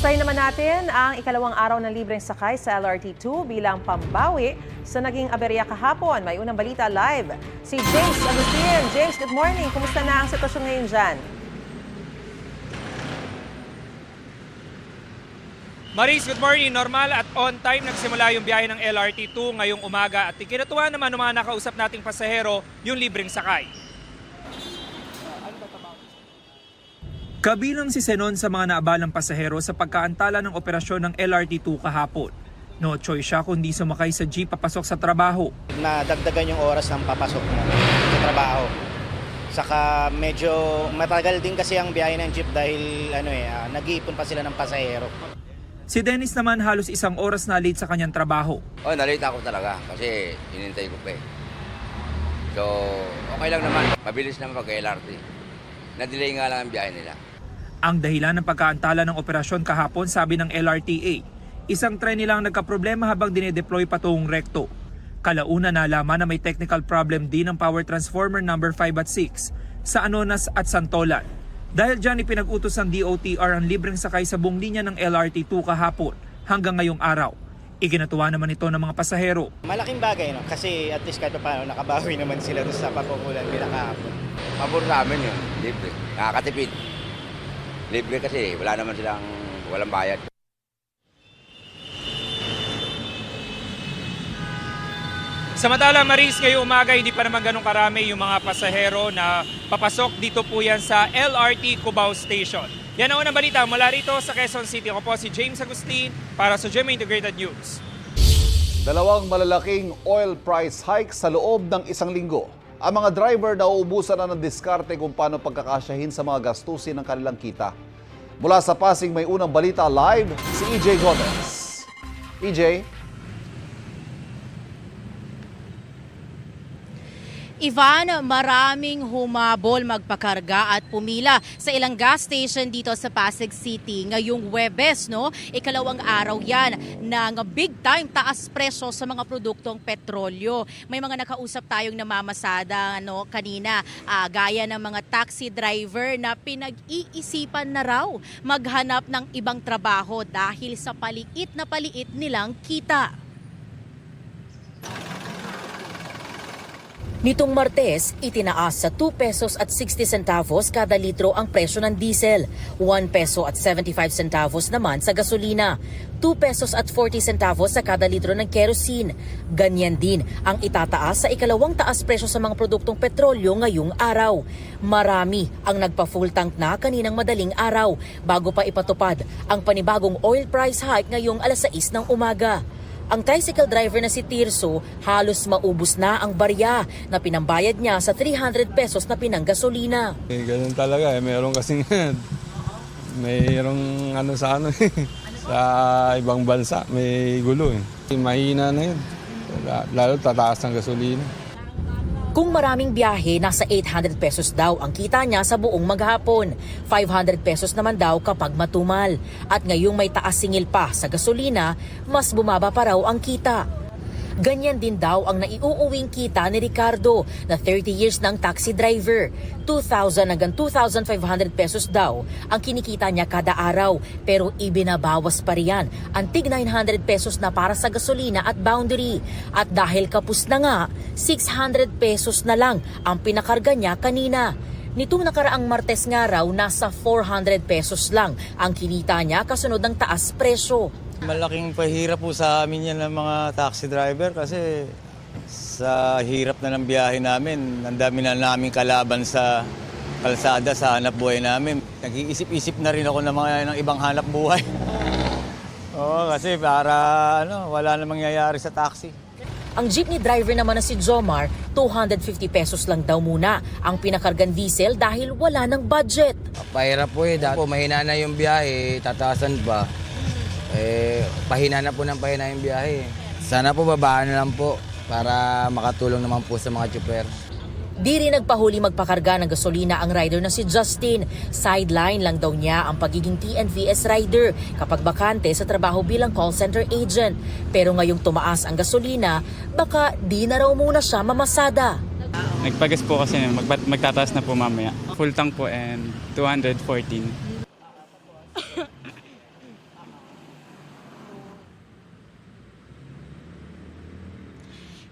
Kumustahin naman natin ang ikalawang araw ng libreng sakay sa LRT2 bilang pambawi sa naging aberya kahapon. May unang balita live. Si James Agustin. James, good morning. Kumusta na ang sitwasyon ngayon dyan? Maris, good morning. Normal at on time nagsimula yung biyahe ng LRT2 ngayong umaga at ikinatuwa naman ng mga nakausap nating pasahero yung libreng sakay. Kabilang si Senon sa mga naabalang pasahero sa pagkaantala ng operasyon ng LRT2 kahapon. No choice siya kundi sumakay sa jeep papasok sa trabaho. na dagdagan yung oras ng papasok mo sa trabaho. Saka medyo matagal din kasi ang biyahe ng jeep dahil ano eh, ah, nag-iipon pa sila ng pasahero. Si Dennis naman halos isang oras na late sa kanyang trabaho. Oh, nalita ako talaga kasi hinintay ko pa eh. So, okay lang naman. Mabilis naman pag LRT. Na-delay nga lang ang biyahe nila. Ang dahilan ng pagkaantala ng operasyon kahapon sabi ng LRTA, isang tren nilang nagkaproblema habang dinedeploy patungong rekto. Kalauna nalaman na may technical problem din ang power transformer number 5 at 6 sa Anonas at Santolan. Dahil dyan ipinag-utos ng DOTR ang libreng sakay sa buong linya ng LRT2 kahapon hanggang ngayong araw. Iginatuwa naman ito ng mga pasahero. Malaking bagay no kasi at least kahit pa paano nakabawi naman sila sa pagkukulan nila kahapon. Pabor namin yun. Libre. Nakakatipid. Libre kasi wala naman silang walang bayad. Samantala Maris, ngayong umaga hindi pa naman ganun karami yung mga pasahero na papasok dito po yan sa LRT Cubao Station. Yan ang unang balita mula rito sa Quezon City. Ako po si James Agustin para sa GMA Integrated News. Dalawang malalaking oil price hike sa loob ng isang linggo. Ang mga driver na uubusan na ng diskarte kung paano pagkakasyahin sa mga gastusin ng kanilang kita. Mula sa Pasig may unang balita live si EJ Gomez. EJ, Ivan, maraming humabol magpakarga at pumila sa ilang gas station dito sa Pasig City ngayong Webes, no? Ikalawang araw yan ng big time taas presyo sa mga produktong petrolyo. May mga nakausap tayong namamasada no, kanina, ah, gaya ng mga taxi driver na pinag-iisipan na raw maghanap ng ibang trabaho dahil sa paliit na paliit nilang kita. Nitong Martes, itinaas sa 2 pesos at 60 centavos kada litro ang presyo ng diesel, 1 peso at 75 centavos naman sa gasolina, 2 pesos at 40 centavos sa kada litro ng kerosene. Ganyan din ang itataas sa ikalawang taas presyo sa mga produktong petrolyo ngayong araw. Marami ang nagpa-full tank na kaninang madaling araw bago pa ipatupad ang panibagong oil price hike ngayong alas 6 ng umaga. Ang tricycle driver na si Tirso halos maubos na ang barya na pinambayad niya sa 300 pesos na pinanggasolina. Eh, ganun talaga eh. Meron kasing mayroong ano sa ano eh. sa ibang bansa may gulo eh. Mahina na yun. Lalo tataas ng gasolina. Kung maraming biyahe, nasa 800 pesos daw ang kita niya sa buong maghapon. 500 pesos naman daw kapag matumal. At ngayong may taas singil pa sa gasolina, mas bumaba pa raw ang kita. Ganyan din daw ang naiuuwing kita ni Ricardo na 30 years ng taxi driver. 2,000 hanggang 2,500 pesos daw ang kinikita niya kada araw pero ibinabawas pa riyan ang tig 900 pesos na para sa gasolina at boundary. At dahil kapus na nga, 600 pesos na lang ang pinakarga niya kanina. Nitong nakaraang Martes nga raw, nasa 400 pesos lang ang kinita niya kasunod ng taas presyo. Malaking pahirap po sa amin yan ng mga taxi driver kasi sa hirap na ng biyahe namin, ang dami na namin kalaban sa kalsada sa hanap buhay namin. Nag-iisip-isip na rin ako ng mga ng ibang hanap buhay. Oo, kasi para ano, wala na mangyayari sa taxi. Ang jeepney driver naman na si Jomar, 250 pesos lang daw muna ang pinakargan diesel dahil wala ng budget. Pahirap po eh. Dahil po mahina na yung biyahe, tataasan pa. Eh, pahina na po ng pahina yung biyahe. Sana po babaan na lang po para makatulong naman po sa mga tsuper. Di rin nagpahuli magpakarga ng gasolina ang rider na si Justin. Sideline lang daw niya ang pagiging TNVS rider kapag bakante sa trabaho bilang call center agent. Pero ngayong tumaas ang gasolina, baka di na raw muna siya mamasada. Nagpagas po kasi mag magtataas na po mamaya. Full tank po and 214.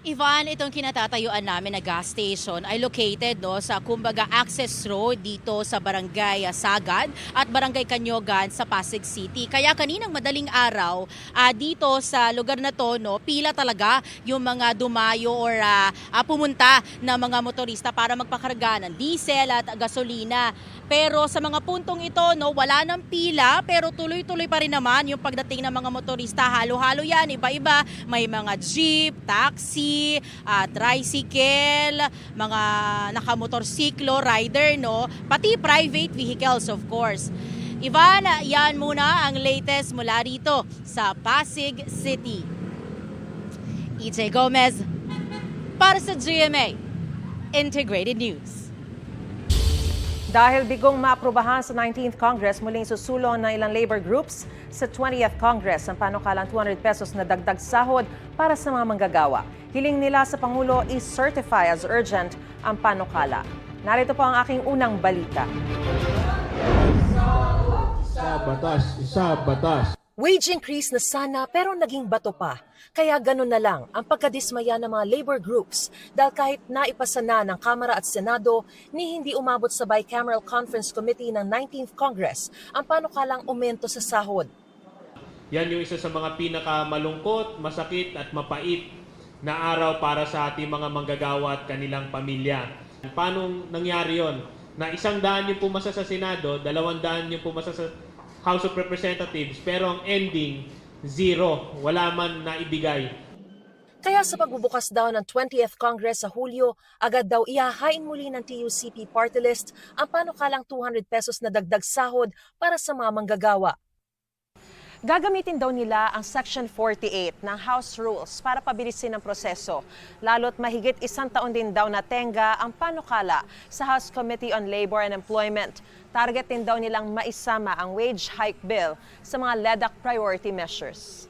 Ivan, itong kinatatayuan namin na gas station ay located no, sa kumbaga access road dito sa Barangay Sagad at Barangay Kanyogan sa Pasig City. Kaya kaninang madaling araw ah, dito sa lugar na to, no, pila talaga yung mga dumayo or ah, pumunta na mga motorista para magpakarga ng diesel at gasolina. Pero sa mga puntong ito, no, wala ng pila pero tuloy-tuloy pa rin naman yung pagdating ng mga motorista. Halo-halo yan, iba-iba. May mga jeep, taxi, ah, tricycle, mga nakamotorsiklo, rider, no? Pati private vehicles, of course. Ivan, yan muna ang latest mula rito sa Pasig City. EJ Gomez para sa GMA Integrated News. Dahil bigong maaprubahan sa 19th Congress, muling susulong ng ilang labor groups sa 20th Congress ang panukalang 200 pesos na dagdag sahod para sa mga manggagawa. Hiling nila sa Pangulo i-certify as urgent ang panukala. Narito po ang aking unang balita. Sa batas, isa batas. Wage increase na sana pero naging bato pa. Kaya ganun na lang ang pagkadismaya ng mga labor groups dahil kahit naipasa na ng Kamara at Senado ni hindi umabot sa Bicameral Conference Committee ng 19th Congress ang panukalang aumento sa sahod. Yan yung isa sa mga pinakamalungkot, masakit at mapait na araw para sa ating mga manggagawa at kanilang pamilya. Paano nangyari yon? Na isang daan yung pumasa sa Senado, dalawang daan yung pumasa sa House of Representatives, pero ang ending, zero. Wala man na ibigay. Kaya sa pagbubukas daw ng 20th Congress sa Hulyo, agad daw ihahain muli ng TUCP party list ang panukalang 200 pesos na dagdag sahod para sa mga manggagawa. Gagamitin daw nila ang Section 48 ng House Rules para pabilisin ang proseso. Lalo't mahigit isang taon din daw na tenga ang panukala sa House Committee on Labor and Employment. Target din daw nilang maisama ang wage hike bill sa mga LEDAC priority measures.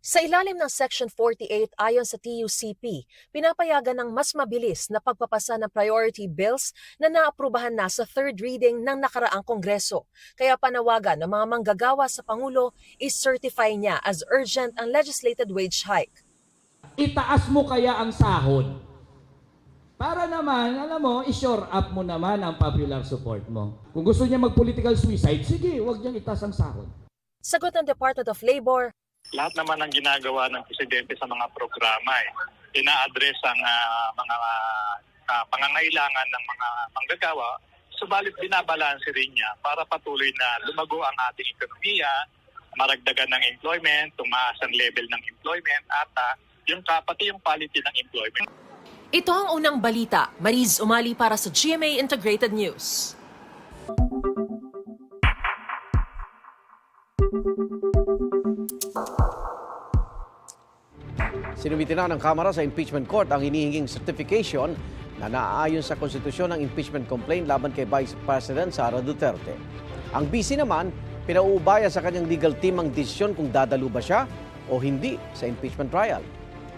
Sa ilalim ng Section 48 ayon sa TUCP, pinapayagan ng mas mabilis na pagpapasa ng priority bills na naaprubahan na sa third reading ng nakaraang Kongreso. Kaya panawagan ng mga manggagawa sa Pangulo is-certify niya as urgent ang legislated wage hike. itaas mo kaya ang sahod. Para naman, alam mo, i-shore up mo naman ang popular support mo. Kung gusto niya mag-political suicide, sige, huwag niyang itaas ang sahod. Sagot ng Department of Labor, lahat naman ng ginagawa ng presidente sa mga programa eh, ina-address ang ah, mga ah, pangangailangan ng mga manggagawa, subalit binabalanse rin niya para patuloy na lumago ang ating ekonomiya, maragdagan ng employment, tumaas ang level ng employment at ah, yung pati yung quality ng employment. Ito ang unang balita. Mariz Umali para sa GMA Integrated News. Sinumiti na ng Kamara sa impeachment court ang hinihinging certification na naaayon sa konstitusyon ng impeachment complaint laban kay Vice President Sara Duterte. Ang BC naman, pinauubaya sa kanyang legal team ang desisyon kung dadalo ba siya o hindi sa impeachment trial.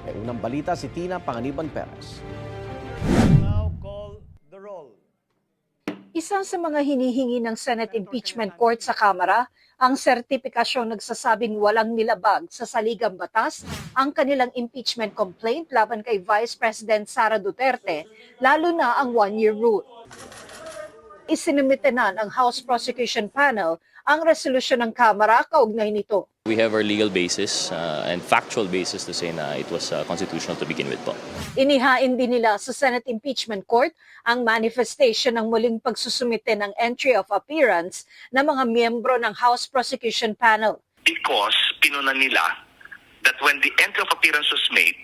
May unang balita si Tina Panganiban Perez. Isa sa mga hinihingi ng Senate Impeachment Court sa Kamara ang sertipikasyong nagsasabing walang nilabag sa saligang batas ang kanilang impeachment complaint laban kay Vice President Sara Duterte, lalo na ang one-year rule. Isinumite na ng House Prosecution Panel ang resolusyon ng Kamara kaugnay nito. We have our legal basis uh, and factual basis to say na it was uh, constitutional to begin with po. Inihain din nila sa Senate Impeachment Court ang manifestation ng muling pagsusumite ng entry of appearance ng mga miyembro ng House Prosecution Panel. because pinuna nila that when the entry of appearance was made,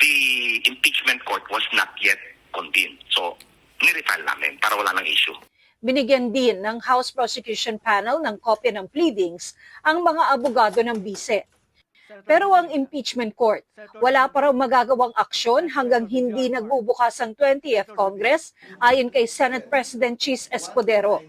the impeachment court was not yet convened. So, nirefile namin para wala ng issue. Binigyan din ng House Prosecution Panel ng kopya ng pleadings ang mga abogado ng bise. Pero ang impeachment court, wala pa raw magagawang aksyon hanggang hindi nagbubukas ang 20th Congress ayon kay Senate President Chis Escudero.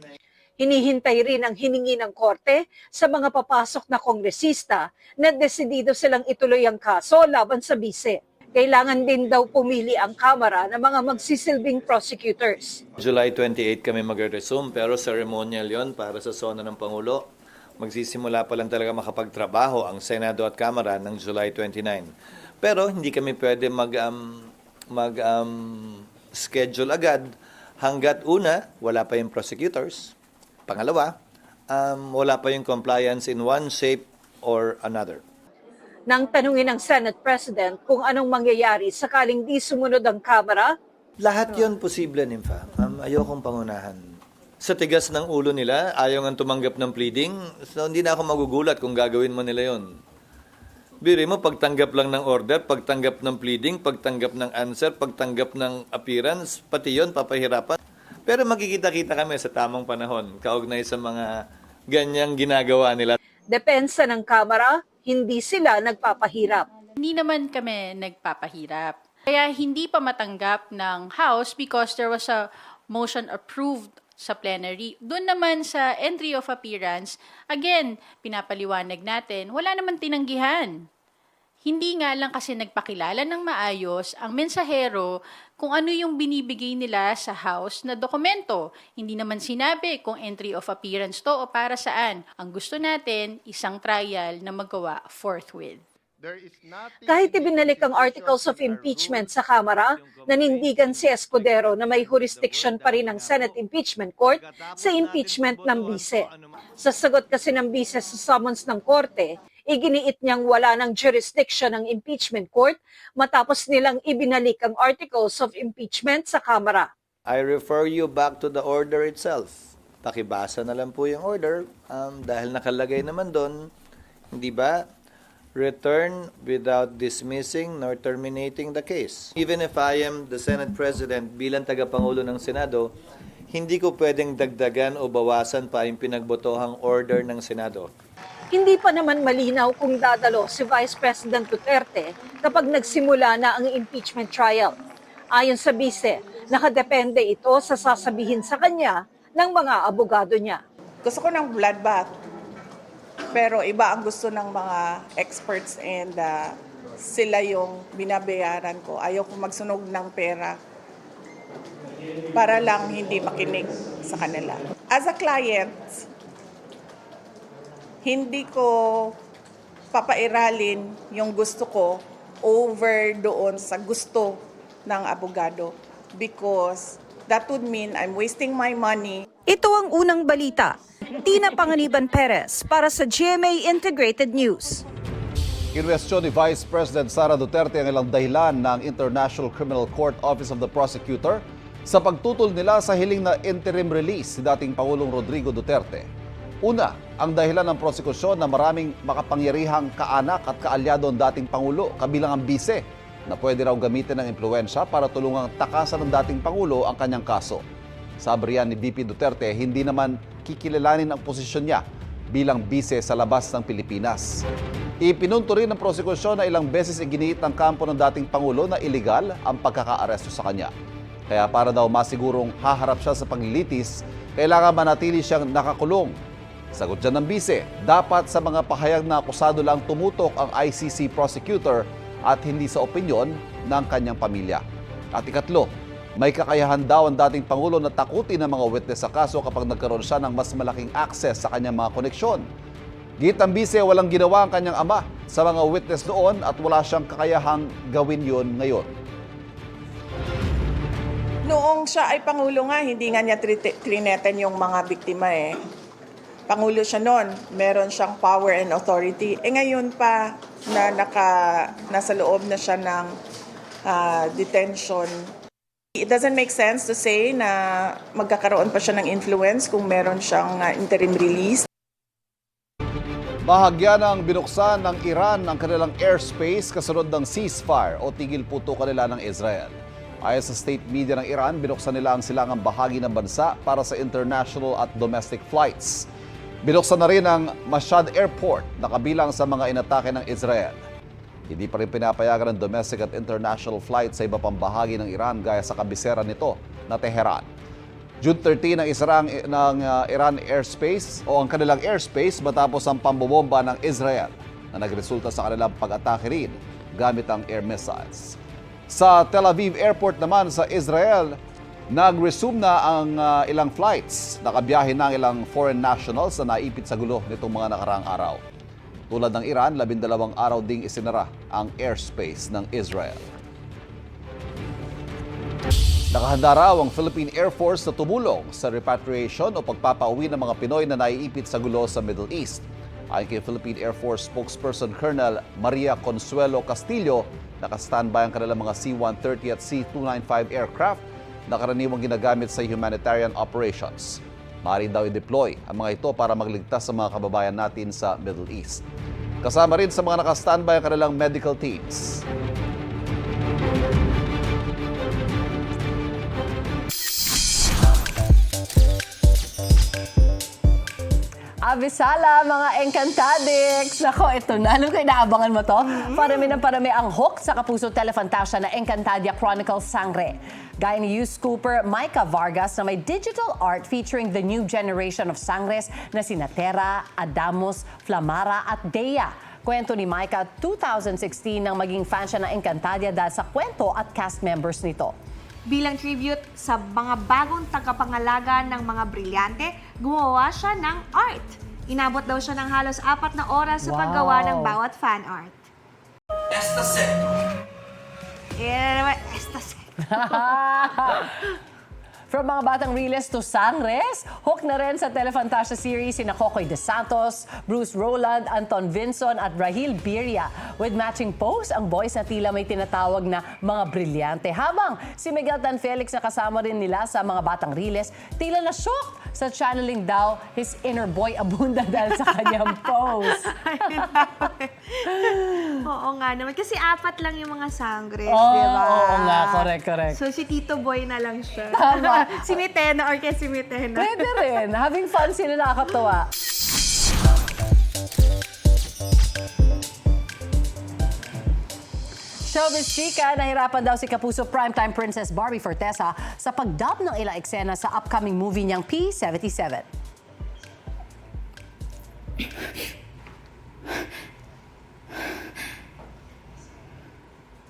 Hinihintay rin ang hiningi ng korte sa mga papasok na kongresista na desidido silang ituloy ang kaso laban sa bise. Kailangan din daw pumili ang Kamara ng mga magsisilbing prosecutors. July 28 kami magre-resume pero ceremonial yon para sa sona ng Pangulo. Magsisimula pa lang talaga makapagtrabaho ang Senado at Kamara ng July 29. Pero hindi kami pwede mag, um, mag um, schedule agad hanggat una, wala pa yung prosecutors. Pangalawa, um, wala pa yung compliance in one shape or another. Nang tanungin ng Senate President kung anong mangyayari sakaling di sumunod ang Kamara, Lahat yon posible, Nympha. Um, ayokong pangunahan. Sa tigas ng ulo nila, ayaw nga tumanggap ng pleading, so hindi na ako magugulat kung gagawin mo nila yon. Biri mo, pagtanggap lang ng order, pagtanggap ng pleading, pagtanggap ng answer, pagtanggap ng appearance, pati yon papahirapan. Pero magkikita-kita kami sa tamang panahon, kaugnay sa mga ganyang ginagawa nila. depensa ng Kamara, hindi sila nagpapahirap. Hindi naman kami nagpapahirap. Kaya hindi pa matanggap ng House because there was a motion approved sa plenary. Doon naman sa entry of appearance, again, pinapaliwanag natin, wala naman tinanggihan. Hindi nga lang kasi nagpakilala ng maayos ang mensahero kung ano yung binibigay nila sa House na dokumento. Hindi naman sinabi kung entry of appearance to o para saan. Ang gusto natin, isang trial na magawa forthwith. Kahit ibinalik ang articles of impeachment sa Kamara, nanindigan si Escudero na may jurisdiction pa rin ang Senate Impeachment Court sa impeachment ng bise. Sa sagot kasi ng bise sa summons ng korte, iginiit niyang wala ng jurisdiction ng impeachment court matapos nilang ibinalik ang articles of impeachment sa Kamara. I refer you back to the order itself. Pakibasa na lang po yung order um, dahil nakalagay naman doon, hindi ba, return without dismissing nor terminating the case. Even if I am the Senate President bilang tagapangulo ng Senado, hindi ko pwedeng dagdagan o bawasan pa yung pinagbotohang order ng Senado. Hindi pa naman malinaw kung dadalo si Vice President Duterte kapag nagsimula na ang impeachment trial. Ayon sa bise, nakadepende ito sa sasabihin sa kanya ng mga abogado niya. Gusto ko ng bloodbath. Pero iba ang gusto ng mga experts and uh, sila yung binabayaran ko. Ayaw ko magsunog ng pera para lang hindi makinig sa kanila. As a client, hindi ko papairalin yung gusto ko over doon sa gusto ng abogado because that would mean I'm wasting my money Ito ang unang balita. Tina Panganiban Perez para sa GMA Integrated News. Kinwestiyon ni Vice President Sara Duterte ang ilang dahilan ng International Criminal Court Office of the Prosecutor sa pagtutol nila sa hiling na interim release si dating Pangulong Rodrigo Duterte. Una, ang dahilan ng prosekusyon na maraming makapangyarihang kaanak at kaalyado ang dating Pangulo, kabilang ang bise, na pwede raw gamitin ng impluensya para tulungang takasan ng dating Pangulo ang kanyang kaso. Sabi riyan ni BP Duterte, hindi naman kikilalanin ang posisyon niya bilang bise sa labas ng Pilipinas. Ipinunto rin ng prosekusyon na ilang beses iginiit ng kampo ng dating Pangulo na iligal ang pagkakaaresto sa kanya. Kaya para daw masigurong haharap siya sa paglilitis, kailangan manatili siyang nakakulong. Sagot dyan ng bise, dapat sa mga pahayag na akusado lang tumutok ang ICC prosecutor at hindi sa opinyon ng kanyang pamilya. At ikatlo, may kakayahan daw ang dating Pangulo na takutin ang mga witness sa kaso kapag nagkaroon siya ng mas malaking access sa kanyang mga koneksyon. Gitang bise, walang ginawa ang kanyang ama sa mga witness noon at wala siyang kakayahang gawin yon ngayon. Noong siya ay Pangulo nga, hindi nga niya trineten yung mga biktima eh. Pangulo siya noon, meron siyang power and authority. Eh ngayon pa na naka, nasa loob na siya ng ah, detention. It doesn't make sense to say na magkakaroon pa siya ng influence kung meron siyang ah, interim release. Bahagya ng binuksan ng Iran ang kanilang airspace kasunod ng ceasefire o tigil putukan nila ng Israel. Ayon sa state media ng Iran, binuksan nila ang silangang bahagi ng bansa para sa international at domestic flights. Binuksan na rin ang Mashhad Airport na kabilang sa mga inatake ng Israel. Hindi pa rin pinapayagan ng domestic at international flights sa iba pang bahagi ng Iran gaya sa kabisera nito na Tehran. June 13 ang isarang ng uh, Iran airspace o ang kanilang airspace matapos ang pambobomba ng Israel na nagresulta sa kanilang pag-atake rin gamit ang air missiles. Sa Tel Aviv Airport naman sa Israel, nag-resume na ang uh, ilang flights. Nakabiyahe na ang ilang foreign nationals na naipit sa gulo nitong mga nakaraang araw. Tulad ng Iran, labindalawang araw ding isinara ang airspace ng Israel. Nakahanda raw ang Philippine Air Force na tumulong sa repatriation o pagpapauwi ng mga Pinoy na naiipit sa gulo sa Middle East. Ayon kay Philippine Air Force spokesperson Colonel Maria Consuelo Castillo, nakastandby ang kanilang mga C-130 at C-295 aircraft na karaniwang ginagamit sa humanitarian operations. Maaari daw i-deploy ang mga ito para magligtas sa mga kababayan natin sa Middle East. Kasama rin sa mga nakastandby ang kanilang medical teams. Abisala, mga Encantadix! Nako, ito na. Alam ko, inaabangan mo to. Parami ng parami ang hook sa Kapuso Telefantasia na Encantadia Chronicles Sangre. Gaya ni Yus Cooper, Micah Vargas na may digital art featuring the new generation of Sangres na sina Terra, Adamos, Flamara at Dea. Kwento ni Micah, 2016 nang maging fan siya ng Encantadia dahil sa kwento at cast members nito. Bilang tribute sa mga bagong tagapangalaga ng mga brilyante, gumawa siya ng art. Inabot daw siya ng halos apat na oras sa paggawa ng Wow. bawat fan art. Esta set. Yeah, esta set. From mga batang Riles to Sangres, hook na rin sa Telefantasia series sina Kokoy De Santos, Bruce Roland, Anton Vinson at Rahil Biria. With matching pose, ang boys na tila may tinatawag na mga brilyante. Habang si Miguel Tan Felix na kasama rin nila sa mga batang Riles, tila na shocked sa channeling daw his inner boy Abunda dahil sa kanyang pose. Oo nga naman. Kasi apat lang yung mga sangres, Oo, di ba? oo nga, correct, correct. So si Tito Boy na lang siya. Tama. si Mitena or kay si Mitena. Pwede rin. Having fun sila nakakatawa. Showbiz Chika, nahirapan daw si Kapuso primetime princess Barbie Fortesa sa pag-dub ng ilang eksena sa upcoming movie niyang P77.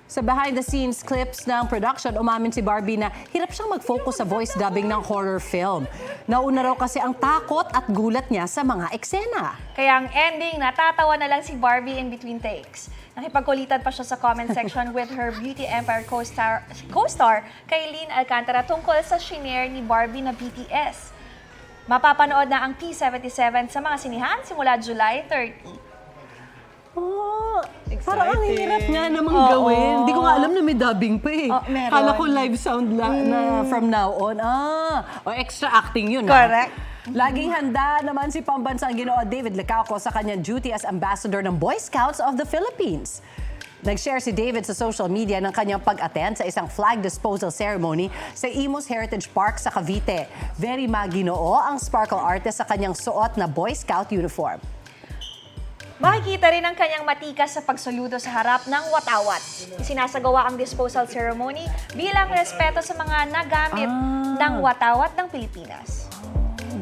Sa behind-the-scenes clips ng production, umamin si Barbie na hirap siyang mag-focus sa voice dubbing ng horror film. Nauna raw kasi ang takot at gulat niya sa mga eksena. Kaya ang ending, natatawa na lang si Barbie in between takes. Nakipagkulitan pa siya sa comment section with her Beauty Empire co-star, co-star Kailin Alcantara tungkol sa shinare ni Barbie na BTS. Mapapanood na ang P77 sa mga sinihan simula July 30. Oh, Parang ang hirap nga namang Oo. gawin. Hindi ko nga alam na may dubbing pa eh. Oh, meron. Kala ko live sound la- na from now on. Ah, o extra acting yun. ah. Correct. Laging handa naman si pambansang ginoo David Licauco sa kanyang duty as ambassador ng Boy Scouts of the Philippines. Nag-share si David sa social media ng kanyang pag-attend sa isang flag disposal ceremony sa Imus Heritage Park sa Cavite. Very maginoo ang sparkle artist sa kanyang suot na Boy Scout uniform. Makikita rin ang kanyang matikas sa pagsaludo sa harap ng watawat. Sinasagawa ang disposal ceremony bilang respeto sa mga nagamit ng watawat ng Pilipinas.